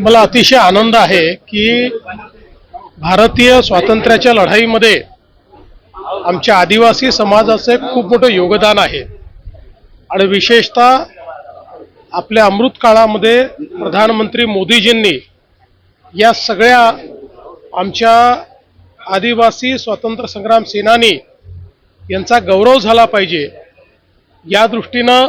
मला अतिशय आनंद आहे की भारतीय स्वातंत्र्याच्या लढाईमध्ये आमच्या आदिवासी समाजाचे खूप मोठं योगदान आहे. आणि विशेषतः आपल्या अमृत काळामध्ये प्रधानमंत्री मोदीजींनी या सगळ्या आमच्या आदिवासी स्वातंत्र्य संग्राम सेनानी यांचा गौरव झाला पाहिजे. या दृष्टीनं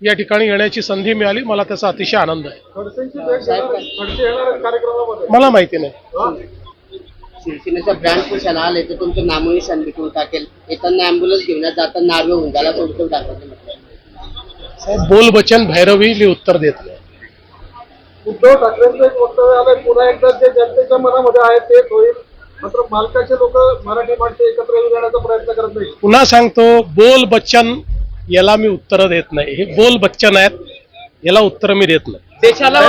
या ठिकाणी येण्याची संधी मिळाली. मला त्याचा अतिशय आनंद आहे. मला माहिती नाही. हा? शिवसेनेचा ब्रँड पुशाला आले तर तुमचं नामही संबिटून टाकेल. येताना अँब्युलन्स घेऊन जाताना नार्वे होऊन ठाकरे म्हटलं. साहेब बोल बचन भैरवी मी उत्तर देत नाही. उद्धव ठाकरेंचं एक वक्तव्य आलंय पुन्हा एकदा जे जनतेच्या मनामध्ये आहे तेच होईल. मात्र मालकाचे लोक मराठी माणसं एकत्र येऊन येण्याचा प्रयत्न करत नाही पुन्हा सांगतो बोल बच्चन याला मी उत्तरं देत नाही. हे बोल बच्चन आहेत याला उत्तर मी देत नाही. देशाला